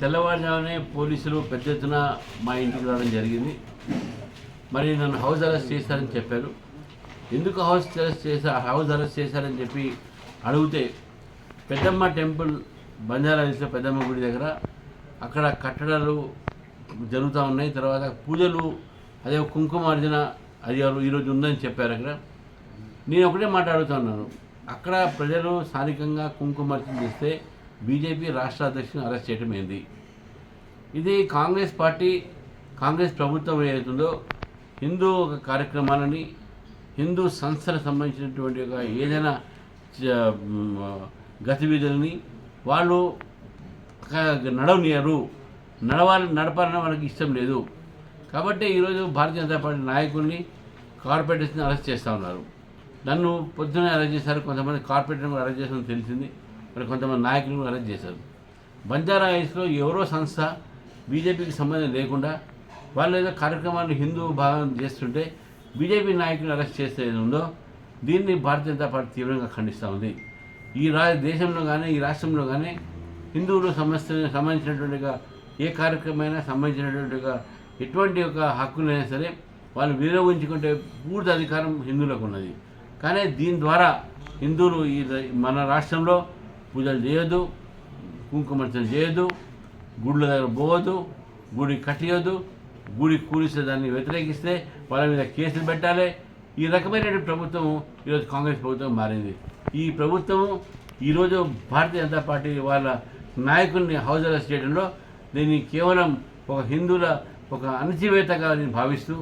తెల్లవారుజామునే పోలీసులు పెద్ద ఎత్తున మా ఇంటికి రావడం జరిగింది. మరి నన్ను హౌస్ అరెస్ట్ చేశారని చెప్పారు. ఎందుకు హౌస్ అరెస్ట్ చేశా హౌస్ అరెస్ట్ చేశారని చెప్పి అడిగితే పెద్దమ్మ టెంపుల్ బంజారా పెద్దమ్మ గుడి దగ్గర అక్కడ కట్టడాలు జరుగుతూ ఉన్నాయి. తర్వాత పూజలు అదే కుంకుమార్జన అది ఈరోజు ఉందని చెప్పారు అక్కడ. నేను ఒకటే మాట్లాడుతున్నాను అక్కడ ప్రజలు స్థానికంగా కుంకుమార్జన చేస్తే బీజేపీ రాష్ట్ర అధ్యక్షుని అరెస్ట్ చేయడం ఏంది? ఇది కాంగ్రెస్ పార్టీ కాంగ్రెస్ ప్రభుత్వం ఏదైతుందో హిందూ ఒక కార్యక్రమాలని హిందూ సంస్థలకు సంబంధించినటువంటి ఒక ఏదైనా చ- గతివిధులని వాళ్ళు నడవనియరు. నడవాలి నడపాలని వాళ్ళకి ఇష్టం లేదు. కాబట్టి ఈరోజు భారతీయ జనతా పార్టీ నాయకుల్ని కార్పొరేటర్స్ని అరెస్ట్ చేస్తూ ఉన్నారు. నన్ను పొద్దున్నే అరెస్ట్ చేశారు. కొంతమంది కార్పొరేటర్ని కూడా అరెస్ట్ చేశారని తెలిసింది. మరి కొంతమంది నాయకులను అరెస్ట్ చేశారు. బంజారా హిల్స్లో ఎవరో సంస్థ బీజేపీకి సంబంధం లేకుండా వాళ్ళు ఏదో కార్యక్రమాన్ని హిందూ భాగం చేస్తుంటే బీజేపీ నాయకులను అరెస్ట్ చేస్తే ఉందో దీన్ని భారతీయ జనతా పార్టీ తీవ్రంగా ఖండిస్తూ ఉంది. ఈ రా దేశంలో కానీ ఈ రాష్ట్రంలో కానీ హిందువులు సమస్య సంబంధించినటువంటిగా ఏ కార్యక్రమైనా సంబంధించినటువంటిగా ఎటువంటి ఒక హక్కులైనా సరే వాళ్ళు వినియోగించుకుంటే పూర్తి అధికారం హిందువులకు ఉన్నది. కానీ దీని ద్వారా హిందువులు ఈ మన రాష్ట్రంలో పూజలు చేయొద్దు కుంకుమర్చన చేయొద్దు గుళ్ళ దగ్గర పోవద్దు గుడి కట్టియొద్దు గుడి కూలిస్తే దాన్ని వ్యతిరేకిస్తే వాళ్ళ మీద కేసులు పెట్టాలి. ఈ రకమైనటువంటి ప్రభుత్వం ఈరోజు కాంగ్రెస్ ప్రభుత్వం మారింది. ఈ ప్రభుత్వం ఈరోజు భారతీయ జనతా పార్టీ వాళ్ళ నాయకుల్ని హౌస్ అరెస్ట్ చేయడంలో దీన్ని కేవలం ఒక హిందువుల ఒక అణచివేతగా నేను భావిస్తూ